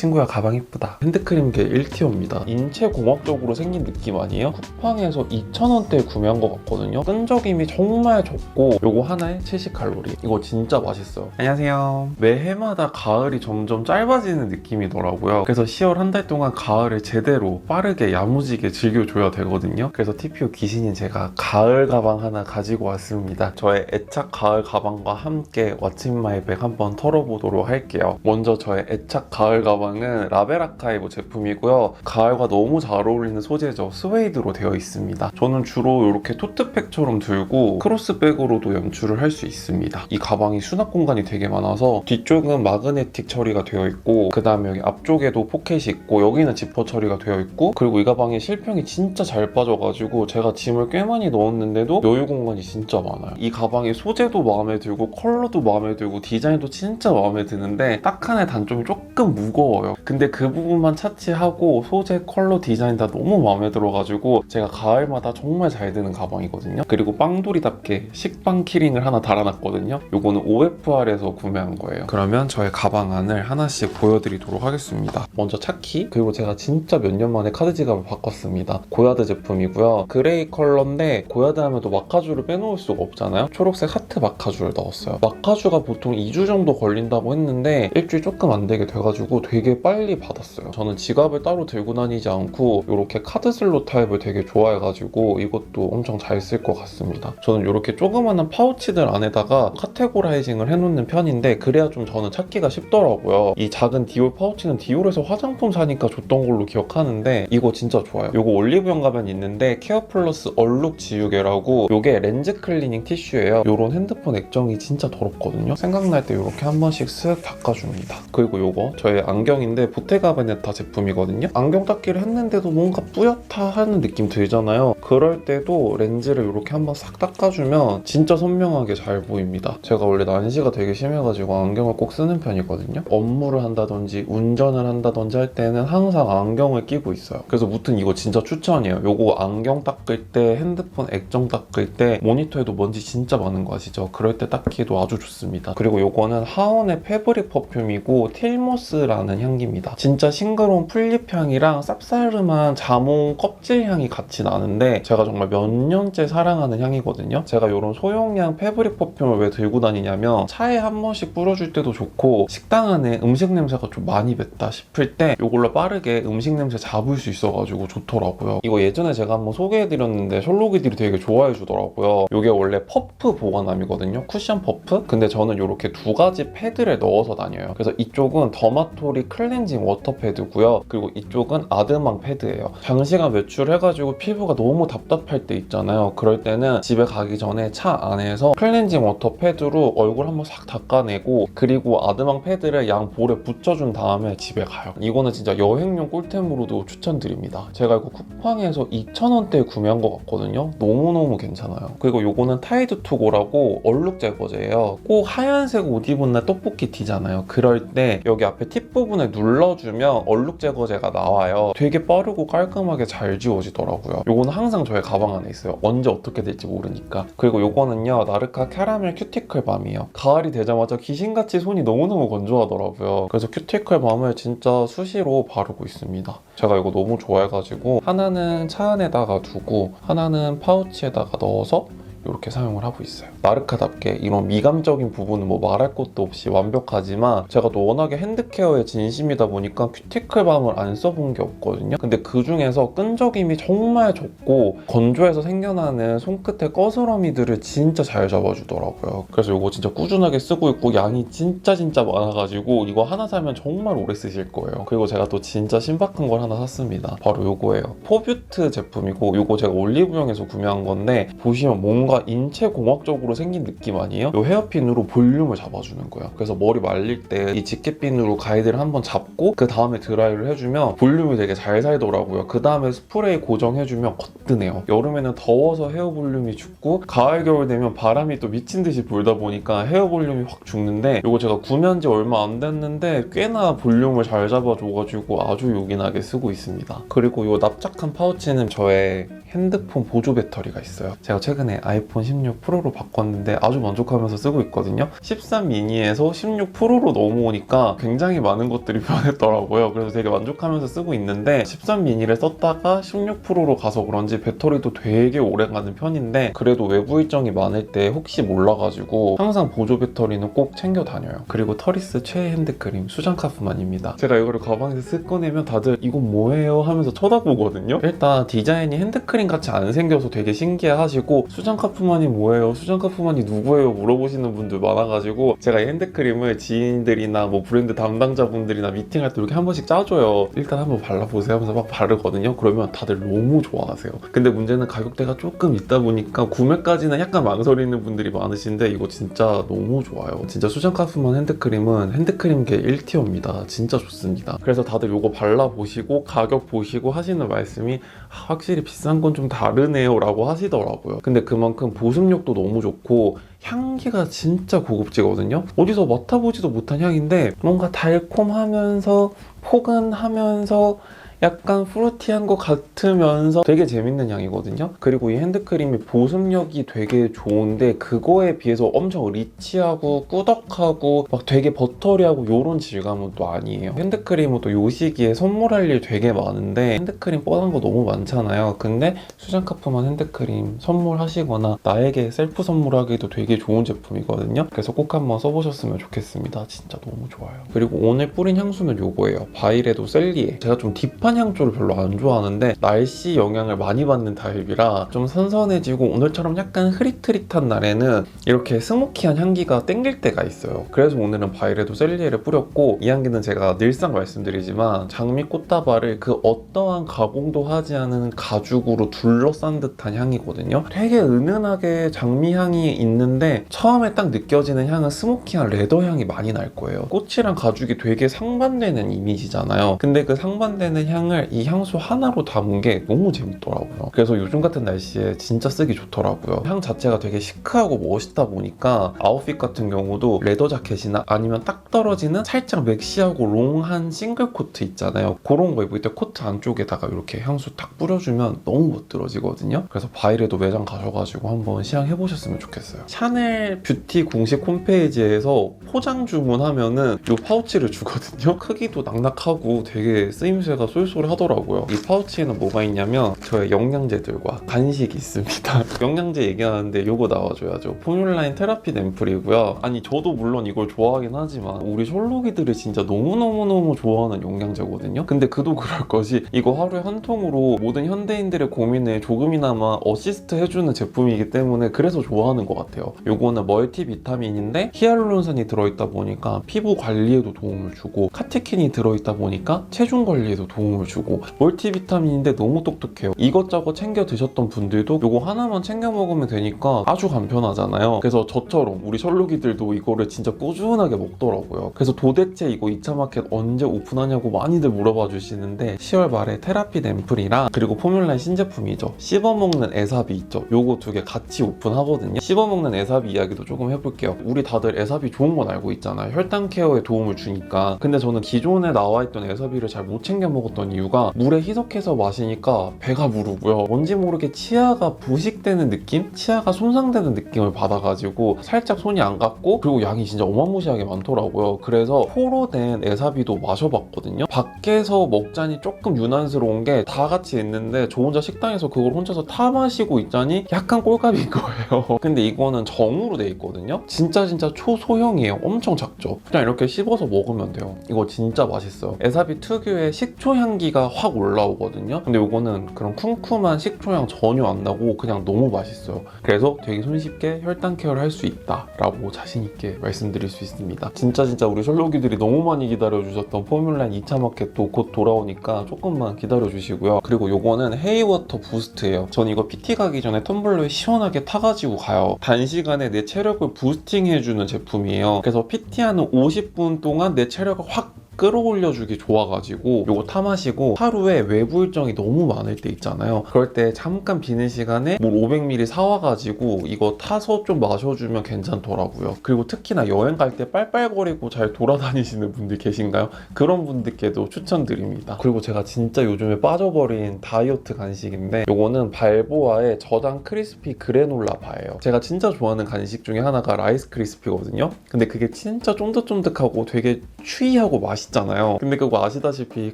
친구야 가방 이쁘다. 핸드크림계 1티어입니다. 인체공학적으로 생긴 느낌 아니에요? 쿠팡에서 2,000원대에 구매한 것 같거든요. 끈적임이 정말 적고 요거 하나에 70칼로리. 이거 진짜 맛있어요. 안녕하세요. 매 해마다 가을이 점점 짧아지는 느낌이더라고요. 그래서 10월 한 달 동안 가을을 제대로 빠르게 야무지게 즐겨줘야 되거든요. 그래서 TPO 귀신인 제가 가을 가방 하나 가지고 왔습니다. 저의 애착 가을 가방과 함께 왓츠 마이백 한번 털어보도록 할게요. 먼저 저의 애착 가을 가방 은 라벨 아카이브 제품이고요. 가을과 너무 잘 어울리는 소재죠. 스웨이드로 되어 있습니다. 저는 주로 이렇게 토트백처럼 들고 크로스백으로도 연출을 할 수 있습니다. 이 가방이 수납 공간이 되게 많아서 뒤쪽은 마그네틱 처리가 되어 있고 그 다음에 여기 앞쪽에도 포켓이 있고 여기는 지퍼 처리가 되어 있고 그리고 이 가방에 실평이 진짜 잘 빠져가지고 제가 짐을 꽤 많이 넣었는데도 여유 공간이 진짜 많아요. 이 가방의 소재도 마음에 들고 컬러도 마음에 들고 디자인도 진짜 마음에 드는데 딱 하나의 단점이 조금 무거워요. 근데 그 부분만 차치하고 소재, 컬러, 디자인 다 너무 마음에 들어가지고 제가 가을마다 정말 잘 드는 가방이거든요. 그리고 빵돌이답게 식빵 키링을 하나 달아놨거든요. 요거는 OFR에서 구매한 거예요. 그러면 저의 가방 안을 하나씩 보여드리도록 하겠습니다. 먼저 차키 그리고 제가 진짜 몇 년 만에 카드 지갑을 바꿨습니다. 고야드 제품이고요. 그레이 컬러인데 고야드 하면 또 마카주를 빼놓을 수가 없잖아요. 초록색 하트 마카주를 넣었어요. 마카주가 보통 2주 정도 걸린다고 했는데 일주일 조금 안 되게 돼가지고 되게 빨리 받았어요. 저는 지갑을 따로 들고 다니지 않고 이렇게 카드 슬롯 타입을 되게 좋아해가지고 이것도 엄청 잘 쓸 것 같습니다. 저는 이렇게 조그마한 파우치들 안에다가 카테고라이징을 해놓는 편인데 그래야 좀 저는 찾기가 쉽더라고요. 이 작은 디올 파우치는 디올에서 화장품 사니까 줬던 걸로 기억하는데 이거 진짜 좋아요. 이거 올리브영 가면 있는데 케어 플러스 얼룩 지우개라고 이게 렌즈 클리닝 티슈예요. 이런 핸드폰 액정이 진짜 더럽거든요. 생각날 때 이렇게 한 번씩 쓱 닦아줍니다. 그리고 이거 저의 안경 인데 보테가 베네타 제품이거든요. 안경 닦기를 했는데도 뭔가 뿌옇다 하는 느낌 들잖아요. 그럴 때도 렌즈를 이렇게 한번 싹 닦아주면 진짜 선명하게 잘 보입니다. 제가 원래 난시가 되게 심해가지고 안경을 꼭 쓰는 편이거든요. 업무를 한다든지 운전을 한다든지 할 때는 항상 안경을 끼고 있어요. 그래서 무튼 이거 진짜 추천이에요. 요거 안경 닦을 때 핸드폰 액정 닦을 때 모니터에도 먼지 진짜 많은 거 아시죠? 그럴 때 닦기도 아주 좋습니다. 그리고 요거는 하원의 패브릭 퍼퓸이고 틸모스라는 향 기입니다. 진짜 싱그러운 풀잎 향이랑 쌉싸름한 자몽 껍질 향이 같이 나는데 제가 정말 몇 년째 사랑하는 향이거든요. 제가 이런 소형량 패브릭 퍼퓸을 왜 들고 다니냐면 차에 한 번씩 뿌려줄 때도 좋고 식당 안에 음식 냄새가 좀 많이 뱄다 싶을 때 이걸로 빠르게 음식 냄새 잡을 수 있어가지고 좋더라고요. 이거 예전에 제가 한번 소개해드렸는데 셜록이들이 되게 좋아해 주더라고요. 이게 원래 퍼프 보관함이거든요. 쿠션 퍼프? 근데 저는 이렇게 두 가지 패드를 넣어서 다녀요. 그래서 이쪽은 더마토리 클렌징 워터 패드고요. 그리고 이쪽은 아드망 패드예요. 장시간 외출해가지고 피부가 너무 답답할 때 있잖아요. 그럴 때는 집에 가기 전에 차 안에서 클렌징 워터 패드로 얼굴 한번 싹 닦아내고 그리고 아드망 패드를 양 볼에 붙여준 다음에 집에 가요. 이거는 진짜 여행용 꿀템으로도 추천드립니다. 제가 이거 쿠팡에서 2,000원대에 구매한 것 같거든요. 너무너무 괜찮아요. 그리고 이거는 타이드 투고라고 얼룩 제거제예요. 꼭 하얀색 옷 입은 날 떡볶이 튀잖아요. 그럴 때 여기 앞에 팁 부분 에 눌러주면 얼룩 제거제가 나와요. 되게 빠르고 깔끔하게 잘 지워지더라고요. 요거는 항상 저의 가방 안에 있어요. 언제 어떻게 될지 모르니까. 그리고 요거는요 나르카 캐러멜 큐티클 밤이에요. 가을이 되자마자 귀신같이 손이 너무너무 건조하더라고요. 그래서 큐티클 밤을 진짜 수시로 바르고 있습니다. 제가 이거 너무 좋아해가지고 하나는 차 안에다가 두고 하나는 파우치에다가 넣어서 이렇게 사용을 하고 있어요. 나르카답게 이런 미감적인 부분은 뭐 말할 것도 없이 완벽하지만 제가 또 워낙에 핸드케어에 진심이다 보니까 큐티클 밤을 안 써본 게 없거든요. 근데 그 중에서 끈적임이 정말 적고 건조해서 생겨나는 손끝의 꺼스러미들을 진짜 잘 잡아주더라고요. 그래서 이거 진짜 꾸준하게 쓰고 있고 양이 진짜 진짜 많아가지고 이거 하나 사면 정말 오래 쓰실 거예요. 그리고 제가 또 진짜 신박한 걸 하나 샀습니다. 바로 요거예요. 포뷰트 제품이고 요거 제가 올리브영에서 구매한 건데 보시면 뭔가 인체 공학적으로 생긴 느낌 아니에요? 요 헤어핀으로 볼륨을 잡아주는 거예요. 그래서 머리 말릴 때 이 집게핀으로 가이드를 한번 잡고 그 다음에 드라이를 해주면 볼륨이 되게 잘 살더라고요. 그 다음에 스프레이 고정해주면 거뜬해요. 여름에는 더워서 헤어 볼륨이 죽고 가을 겨울 되면 바람이 또 미친 듯이 불다 보니까 헤어 볼륨이 확 죽는데 이거 제가 구매한 지 얼마 안 됐는데 꽤나 볼륨을 잘 잡아줘가지고 아주 요긴하게 쓰고 있습니다. 그리고 이 납작한 파우치는 저의 핸드폰 보조 배터리가 있어요. 제가 최근에 아이 폰 16 프로로 바꿨는데 아주 만족하면서 쓰고 있거든요. 13 미니에서 16 프로로 넘어오니까 굉장히 많은 것들이 변했더라고요. 그래서 되게 만족하면서 쓰고 있는데 13 미니를 썼다가 16 프로로 가서 그런지 배터리도 되게 오래 가는 편인데 그래도 외부 일정이 많을 때 혹시 몰라가지고 항상 보조 배터리는 꼭 챙겨 다녀요. 그리고 터리스 최애 핸드크림 수정 카프만입니다. 제가 이거를 가방에서 쓱 꺼내면 다들 이건 뭐예요 하면서 쳐다보거든요. 일단 디자인이 핸드크림 같이 안 생겨서 되게 신기해하시고 수정 카프 만이 뭐예요? 수정 카프만이 누구예요? 물어보시는 분들 많아가지고 제가 이 핸드크림을 지인들이나 뭐 브랜드 담당자분들이나 미팅할 때 이렇게 한 번씩 짜줘요. 일단 한번 발라보세요 하면서 막 바르거든요. 그러면 다들 너무 좋아하세요. 근데 문제는 가격대가 조금 있다 보니까 구매까지는 약간 망설이는 분들이 많으신데 이거 진짜 너무 좋아요. 진짜 수정 카프만 핸드크림은 핸드크림계 1티어입니다. 진짜 좋습니다. 그래서 다들 이거 발라보시고 가격 보시고 하시는 말씀이 아, 확실히 비싼 건 좀 다르네요 라고 하시더라고요. 근데 그만큼 보습력도 너무 좋고 향기가 진짜 고급지거든요. 어디서 맡아보지도 못한 향인데 뭔가 달콤하면서 포근하면서 약간 프루티한 것 같으면서 되게 재밌는 향이거든요. 그리고 이 핸드크림이 보습력이 되게 좋은데 그거에 비해서 엄청 리치하고 꾸덕하고 막 되게 버터리하고 요런 질감은 또 아니에요. 핸드크림은 또 요 시기에 선물할 일 되게 많은데 핸드크림 뻔한 거 너무 많잖아요. 근데 수정카프만 핸드크림 선물하시거나 나에게 셀프 선물하기도 되게 좋은 제품이거든요. 그래서 꼭 한번 써보셨으면 좋겠습니다. 진짜 너무 좋아요. 그리고 오늘 뿌린 향수는 요거예요. 바이레도 셀리에. 제가 좀 딥한 향 쪽을 별로 안 좋아하는데 날씨 영향을 많이 받는 타입이라 좀 선선해지고 오늘처럼 약간 흐릿흐릿한 날에는 이렇게 스모키한 향기가 땡길 때가 있어요. 그래서 오늘은 바이레도 셀리에를 뿌렸고 이 향기는 제가 늘상 말씀드리지만 장미 꽃다발을 그 어떠한 가공도 하지 않은 가죽으로 둘러싼 듯한 향이거든요. 되게 은은하게 장미 향이 있는데 처음에 딱 느껴지는 향은 스모키한 레더 향이 많이 날 거예요. 꽃이랑 가죽이 되게 상반되는 이미지잖아요. 근데 그 상반되는 향을 이 향수 하나로 담은 게 너무 재밌더라고요. 그래서 요즘 같은 날씨에 진짜 쓰기 좋더라고요. 향 자체가 되게 시크하고 멋있다 보니까 아웃핏 같은 경우도 레더 자켓이나 아니면 딱 떨어지는 살짝 맥시하고 롱한 싱글 코트 있잖아요. 그런 거 입을 때 코트 안쪽에다가 이렇게 향수 딱 뿌려주면 너무 멋들어지거든요. 그래서 바이레도 매장 가셔가지고 한번 시향해 보셨으면 좋겠어요. 샤넬 뷰티 공식 홈페이지에서 포장 주문하면은 이 파우치를 주거든요. 크기도 낙낙하고 되게 쓰임새가 쏠쏠 하더라고요. 이 파우치에는 뭐가 있냐면 저의 영양제들과 간식이 있습니다. 영양제 얘기하는데 요거 나와줘야죠. 포뮬라인 테라피 앰플이고요. 아니 저도 물론 이걸 좋아하긴 하지만 우리 셜록이들이 진짜 너무너무너무 좋아하는 영양제거든요. 근데 그도 그럴 것이 이거 하루에 한 통으로 모든 현대인들의 고민에 조금이나마 어시스트 해주는 제품이기 때문에 그래서 좋아하는 것 같아요. 요거는 멀티 비타민인데 히알루론산이 들어있다 보니까 피부 관리에도 도움을 주고 카테킨이 들어있다 보니까 체중 관리에도 도움을 주고 멀티 비타민인데 너무 똑똑해요. 이것저것 챙겨 드셨던 분들도 요거 하나만 챙겨 먹으면 되니까 아주 간편하잖아요. 그래서 저처럼 우리 셜록이들도 이거를 진짜 꾸준하게 먹더라고요. 그래서 도대체 이거 2차 마켓 언제 오픈하냐고 많이들 물어봐 주시는데 10월 말에 테라피 앰플이랑 그리고 포뮬라인 신제품이죠. 씹어먹는 에사비 있죠. 요거 두 개 같이 오픈하거든요. 씹어먹는 에사비 이야기도 조금 해볼게요. 우리 다들 에사비 좋은 건 알고 있잖아요. 혈당 케어에 도움을 주니까. 근데 저는 기존에 나와 있던 에사비를 잘 못 챙겨 먹었던 이유가 물에 희석해서 마시니까 배가 부르고요. 뭔지 모르게 치아가 부식되는 느낌? 치아가 손상되는 느낌을 받아가지고 살짝 손이 안 갔고 그리고 양이 진짜 어마무시하게 많더라고요. 그래서 포로 된 에사비도 마셔봤거든요. 밖에서 먹자니 조금 유난스러운 게 다 같이 있는데 저 혼자 식당에서 그걸 혼자서 타 마시고 있자니 약간 꼴값인 거예요. 근데 이거는 정으로 돼 있거든요. 진짜 진짜 초소형이에요. 엄청 작죠. 그냥 이렇게 씹어서 먹으면 돼요. 이거 진짜 맛있어요. 에사비 특유의 식초 향기가 확 올라오거든요. 근데 이거는 그런 쿰쿰한 식초 향 전혀 안 나고 그냥 너무 맛있어요. 그래서 되게 손쉽게 혈당 케어를 할 수 있다라고 자신 있게 말씀드릴 수 있습니다. 진짜 진짜 우리 셜록이들이 너무 많이 기다려 주셨던 포뮬라인 2차 마켓도 곧 돌아오니까 조금만 기다려 주시고요. 그리고 요거는 헤이워터 부스트예요. 전 이거 PT 가기 전에 텀블러에 시원하게 타가지고 가요. 단시간에 내 체력을 부스팅해주는 제품이에요. 그래서 PT하는 50분 동안 내 체력을 확 끌어올려주기 좋아가지고 요거 타마시고 하루에 외부 일정이 너무 많을 때 있잖아요. 그럴 때 잠깐 비는 시간에 물 500ml 사와가지고 이거 타서 좀 마셔주면 괜찮더라고요. 그리고 특히나 여행 갈 때 빨빨거리고 잘 돌아다니시는 분들 계신가요? 그런 분들께도 추천드립니다. 그리고 제가 진짜 요즘에 빠져버린 다이어트 간식인데 요거는 발보아의 저당 크리스피 그래놀라 바예요. 제가 진짜 좋아하는 간식 중에 하나가 라이스 크리스피거든요. 근데 그게 진짜 쫀득쫀득하고 되게 추이하고 맛있 잖아요. 근데 그거 아시다시피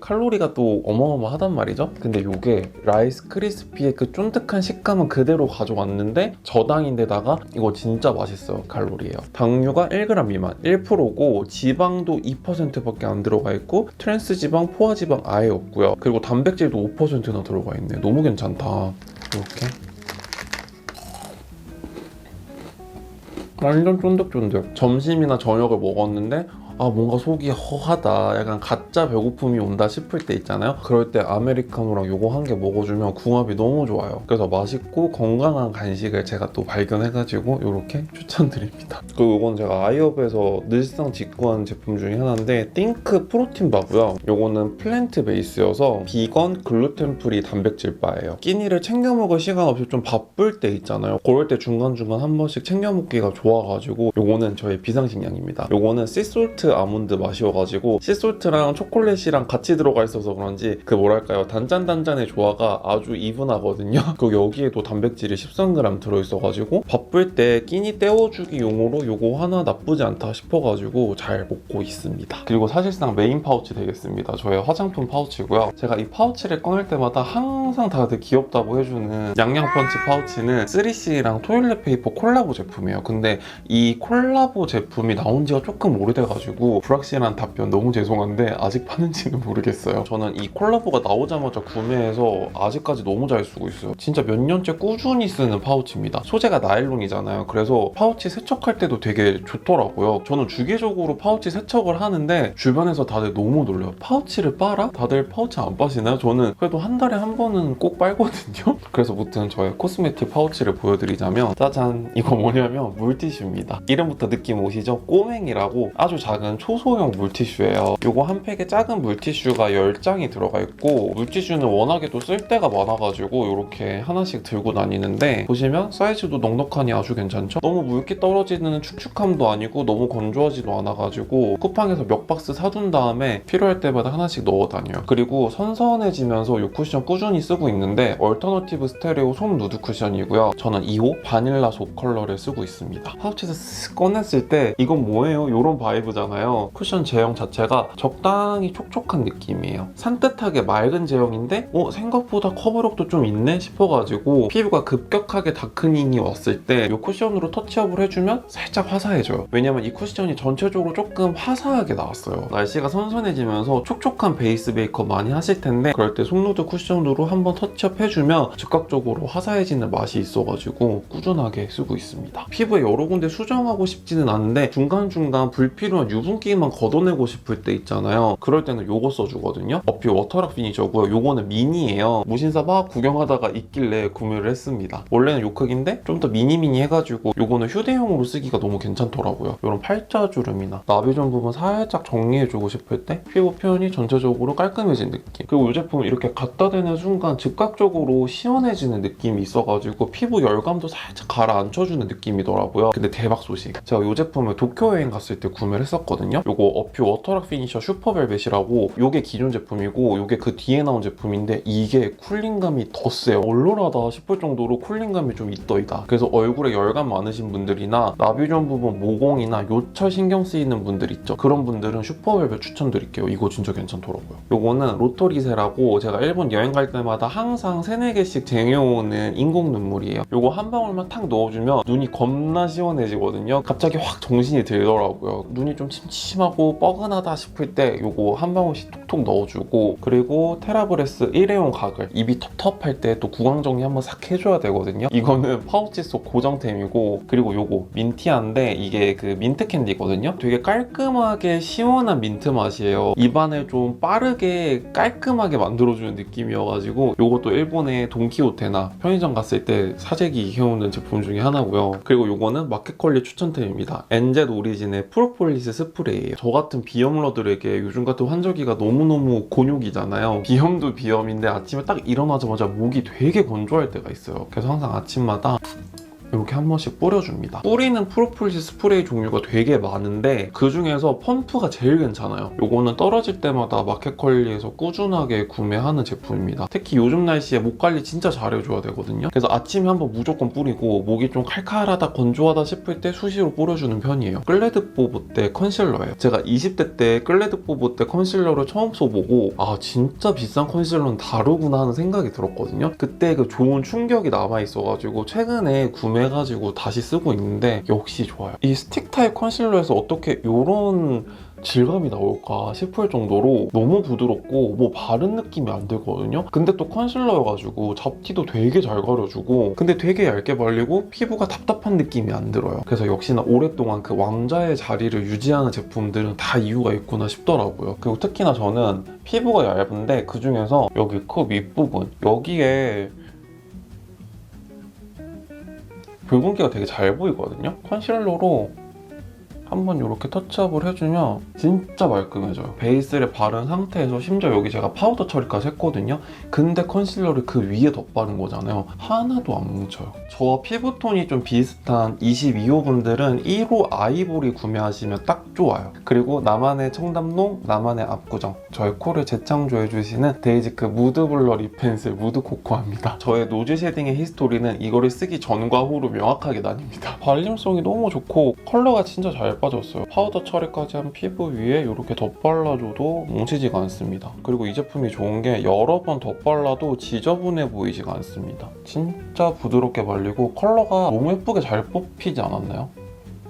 칼로리가 또 어마어마하단 말이죠. 근데 요게 라이스 크리스피의 그 쫀득한 식감은 그대로 가져왔는데 저당인데다가 이거 진짜 맛있어요. 칼로리예요. 당류가 1g 미만 1%고 지방도 2%밖에 안 들어가 있고 트랜스 지방, 포화 지방 아예 없고요. 그리고 단백질도 5%나 들어가 있네. 너무 괜찮다. 이렇게 완전 쫀득쫀득. 점심이나 저녁을 먹었는데 아 뭔가 속이 허하다 약간 가짜 배고픔이 온다 싶을 때 있잖아요. 그럴 때 아메리카노랑 요거 한 개 먹어주면 궁합이 너무 좋아요. 그래서 맛있고 건강한 간식을 제가 또 발견해가지고 이렇게 추천드립니다. 그리고 요건 제가 아이업에서 늘상 직구하는 제품 중에 하나인데 띵크 프로틴 바고요. 요거는 플랜트 베이스여서 비건 글루텐 프리 단백질 바예요. 끼니를 챙겨 먹을 시간 없이 좀 바쁠 때 있잖아요. 그럴 때 중간중간 한 번씩 챙겨 먹기가 좋아가지고 요거는 저의 비상식량입니다. 요거는 씨솔트 아몬드 맛이어가지고 씨솔트랑 초콜릿이랑 같이 들어가 있어서 그런지 그 뭐랄까요? 단짠단짠의 조화가 아주 이분하거든요. 그리고 여기에도 단백질이 13g 들어있어가지고 바쁠 때 끼니 때워주기 용으로 요거 하나 나쁘지 않다 싶어가지고 잘 먹고 있습니다. 그리고 사실상 메인 파우치 되겠습니다. 저의 화장품 파우치고요. 제가 이 파우치를 꺼낼 때마다 항상 다들 귀엽다고 해주는 양양 펀치 파우치는 3CE랑 토일렛 페이퍼 콜라보 제품이에요. 근데 이 콜라보 제품이 나온 지가 조금 오래돼가지고 불확실한 답변 너무 죄송한데 아직 파는지는 모르겠어요. 저는 이 콜라보가 나오자마자 구매해서 아직까지 너무 잘 쓰고 있어요. 진짜 몇 년째 꾸준히 쓰는 파우치입니다. 소재가 나일론이잖아요. 그래서 파우치 세척할 때도 되게 좋더라고요. 저는 주기적으로 파우치 세척을 하는데 주변에서 다들 너무 놀려요. 파우치를 빨아? 다들 파우치 안 빠시나요? 저는 그래도 한 달에 한 번은 꼭 빨거든요. 그래서 무튼 저의 코스메틱 파우치를 보여드리자면 짜잔 이거 뭐냐면 물티슈입니다. 이름부터 느낌 오시죠? 꼬맹이라고 아주 작은 초소형 물티슈예요. 요거 한 팩에 작은 물티슈가 10장이 들어가 있고 물티슈는 워낙에도 쓸데가 많아가지고 이렇게 하나씩 들고 다니는데 보시면 사이즈도 넉넉하니 아주 괜찮죠? 너무 물기 떨어지는 축축함도 아니고 너무 건조하지도 않아가지고 쿠팡에서 몇 박스 사둔 다음에 필요할 때마다 하나씩 넣어 다녀요. 그리고 선선해지면서 이 쿠션 꾸준히 쓰고 있는데 얼터너티브 스테레오 솜 누드 쿠션이고요. 저는 2호 바닐라 속 컬러를 쓰고 있습니다. 파우치에서 쓱 꺼냈을 때 이건 뭐예요? 이런 바이브잖아요. 쿠션 제형 자체가 적당히 촉촉한 느낌이에요. 산뜻하게 맑은 제형인데 어 생각보다 커버력도 좀 있네 싶어가지고 피부가 급격하게 다크닝이 왔을 때 이 쿠션으로 터치업을 해주면 살짝 화사해져요. 왜냐면 이 쿠션이 전체적으로 조금 화사하게 나왔어요. 날씨가 선선해지면서 촉촉한 베이스 메이크업 많이 하실 텐데 그럴 때 손누드 쿠션으로 한번 터치업 해주면 즉각적으로 화사해지는 맛이 있어가지고 꾸준하게 쓰고 있습니다. 피부에 여러 군데 수정하고 싶지는 않은데 중간중간 불필요한 유분 기만 걷어내고 싶을 때 있잖아요. 그럴 때는 요거 써주거든요. 어피 워터락 피니셔고요. 요거는 미니예요. 무신사 막 구경하다가 있길래 구매를 했습니다. 원래는 요 크기인데 좀 더 미니미니 해가지고 요거는 휴대용으로 쓰기가 너무 괜찮더라고요. 요런 팔자주름이나 나비존 부분 살짝 정리해주고 싶을 때 피부 표현이 전체적으로 깔끔해진 느낌. 그리고 이 제품 이렇게 갖다 대는 순간 즉각적으로 시원해지는 느낌이 있어가지고 피부 열감도 살짝 가라앉혀주는 느낌이더라고요. 근데 대박 소식. 제가 이 제품을 도쿄 여행 갔을 때 구매를 했었거든요. 요거 어퓨 워터락 피니셔 슈퍼벨벳이라고 요게 기존 제품이고 요게 그 뒤에 나온 제품인데 이게 쿨링감이 더 세요. 얼얼하다 싶을 정도로 쿨링감이 좀 있더이다. 그래서 얼굴에 열감 많으신 분들이나 나비존 부분 모공이나 요철 신경 쓰이는 분들 있죠. 그런 분들은 슈퍼벨벳 추천드릴게요. 이거 진짜 괜찮더라고요. 요거는 로토리세라고 제가 일본 여행 갈 때마다 항상 3, 4개씩 쟁여오는 인공 눈물이에요. 요거 한 방울만 탁 넣어주면 눈이 겁나 시원해지거든요. 갑자기 확 정신이 들더라고요. 눈이 좀 침침하고 뻐근하다 싶을 때 요거 한 방울씩 톡톡 넣어주고 그리고 테라브레스 일회용 가글 입이 텁텁할 때 또 구강 정리 한번 싹 해줘야 되거든요. 이거는 파우치 속 고정템이고 그리고 요거 민티한데 이게 그 민트 캔디거든요. 되게 깔끔하게 시원한 민트 맛이에요. 입안을 좀 빠르게 깔끔하게 만들어주는 느낌이어가지고 요것도 일본의 돈키호테나 편의점 갔을 때 사재기 해오는 제품 중에 하나고요. 그리고 요거는 마켓컬리 추천템입니다. 엔젯 오리진의 프로폴리스 스프레이예요. 저 같은 비염러들에게 요즘 같은 환절기가 너무너무 곤욕이잖아요. 비염도 비염인데 아침에 딱 일어나자마자 목이 되게 건조할 때가 있어요. 그래서 항상 아침마다 이렇게 한 번씩 뿌려줍니다. 뿌리는 프로폴리스 스프레이 종류가 되게 많은데 그 중에서 펌프가 제일 괜찮아요. 요거는 떨어질 때마다 마켓컬리에서 꾸준하게 구매하는 제품입니다. 특히 요즘 날씨에 목 관리 진짜 잘해줘야 되거든요. 그래서 아침에 한번 무조건 뿌리고 목이 좀 칼칼하다 건조하다 싶을 때 수시로 뿌려주는 편이에요. 끌레드 뽀보 때 컨실러예요. 제가 20대 때 끌레드 뽀보 때 컨실러를 처음 써보고 아 진짜 비싼 컨실러는 다르구나 하는 생각이 들었거든요. 그때 그 좋은 충격이 남아 있어가지고 최근에 구매 해가지고 다시 쓰고 있는데 역시 좋아요. 이 스틱 타입 컨실러에서 어떻게 이런 질감이 나올까 싶을 정도로 너무 부드럽고 뭐 바른 느낌이 안 들거든요. 근데 또 컨실러여가지고 잡티도 되게 잘 가려주고 근데 되게 얇게 발리고 피부가 답답한 느낌이 안 들어요. 그래서 역시나 오랫동안 그 왕자의 자리를 유지하는 제품들은 다 이유가 있구나 싶더라고요. 그리고 특히나 저는 피부가 얇은데 그 중에서 여기 코 윗부분 여기에 붉은기가 되게 잘 보이거든요. 컨실러로 한번 이렇게 터치업을 해주면 진짜 말끔해져요. 베이스를 바른 상태에서 심지어 여기 제가 파우더 처리까지 했거든요. 근데 컨실러를 그 위에 덧바른 거잖아요. 하나도 안 뭉쳐요. 저와 피부톤이 좀 비슷한 22호 분들은 1호 아이보리 구매하시면 딱 좋아요. 그리고 나만의 청담농, 나만의 압구정, 저의 코를 재창조해 주시는 데이지크 무드 블러 립 펜슬 무드 코코아입니다. 저의 노즈 쉐딩의 히스토리는 이거를 쓰기 전과 후로 명확하게 나뉩니다. 발림성이 너무 좋고 컬러가 진짜 잘 빠졌어요. 파우더 처리까지 한 피부 위에 이렇게 덧발라줘도 뭉치지가 않습니다. 그리고 이 제품이 좋은 게 여러 번 덧발라도 지저분해 보이지가 않습니다. 진짜 부드럽게 발리고 컬러가 너무 예쁘게 잘 뽑히지 않았나요?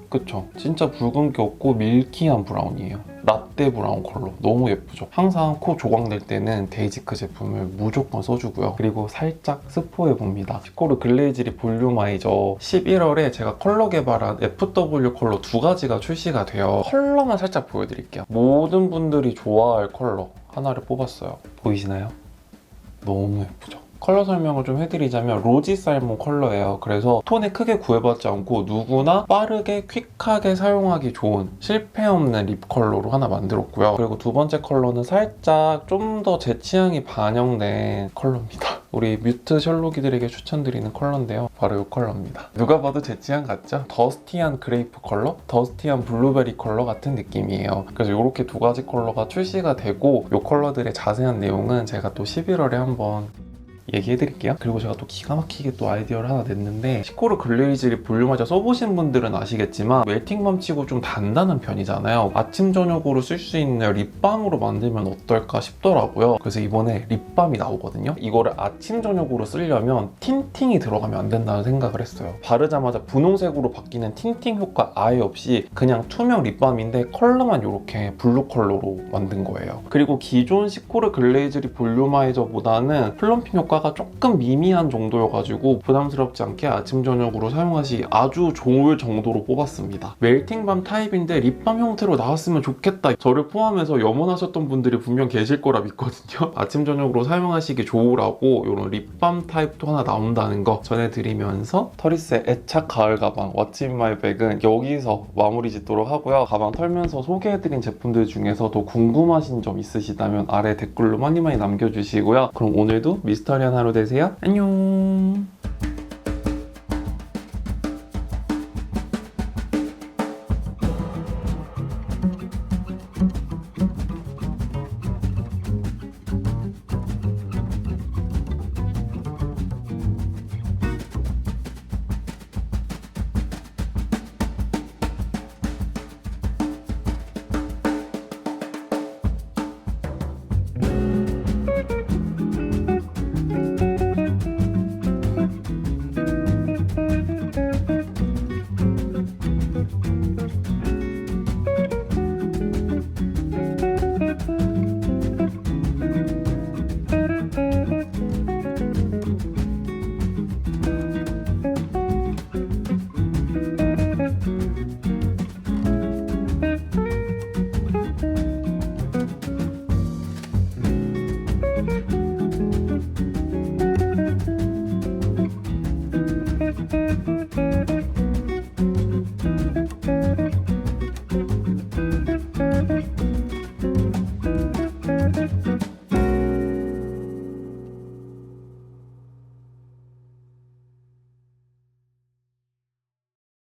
그쵸? 진짜 붉은기 없고 밀키한 브라운이에요. 라떼 브라운 컬러 너무 예쁘죠? 항상 코 조각낼 때는 데이지크 제품을 무조건 써주고요. 그리고 살짝 스포해봅니다. 시코르 글레이즈리 볼륨아이저 11월에 제가 컬러 개발한 FW 컬러 두 가지가 출시가 돼요. 컬러만 살짝 보여드릴게요. 모든 분들이 좋아할 컬러 하나를 뽑았어요. 보이시나요? 너무 예쁘죠? 컬러 설명을 좀 해드리자면 로지 살몬 컬러예요. 그래서 톤에 크게 구애받지 않고 누구나 빠르게 퀵하게 사용하기 좋은 실패 없는 립 컬러로 하나 만들었고요. 그리고 두 번째 컬러는 살짝 좀 더 제 취향이 반영된 컬러입니다. 우리 뮤트 셜록이들에게 추천드리는 컬러인데요. 바로 이 컬러입니다. 누가 봐도 제 취향 같죠? 더스티한 그레이프 컬러, 더스티한 블루베리 컬러 같은 느낌이에요. 그래서 이렇게 두 가지 컬러가 출시가 되고 이 컬러들의 자세한 내용은 제가 또 11월에 한번 얘기해 드릴게요. 그리고 제가 또 기가 막히게 또 아이디어를 하나 냈는데 시코르 글레이즈를 볼륨하자 써보신 분들은 아시겠지만 멜팅밤 치고 좀 단단한 편이잖아요. 아침 저녁으로 쓸 수 있는 립밤으로 만들면 어떨까 싶더라고요. 그래서 이번에 립밤이 나오거든요. 이거를 아침 저녁으로 쓰려면 틴팅이 들어가면 안 된다는 생각을 했어요. 바르자마자 분홍색으로 바뀌는 틴팅 효과 아예 없이 그냥 투명 립밤인데 컬러만 이렇게 블루 컬러로 만든 거예요. 그리고 기존 시코르 글레이즈리 볼륨아이저보다는 플럼핑 효과 가 조금 미미한 정도여가지고 부담스럽지 않게 아침 저녁으로 사용하시 아주 좋을 정도로 뽑았습니다. 멜팅밤 타입인데 립밤 형태로 나왔으면 좋겠다. 저를 포함해서 염원하셨던 분들이 분명 계실 거라 믿거든요. 아침 저녁으로 사용하시기 좋으라고 이런 립밤 타입도 하나 나온다는 거 전해드리면서 터리스의 애착 가을 가방 in my bag은 여기서 마무리 짓도록 하고요. 가방 털면서 소개해드린 제품들 중에서도 궁금하신 점 있으시다면 아래 댓글로 많이 많이 남겨주시고요. 그럼 오늘도 미스터리 화면 하루 되세요. 안녕.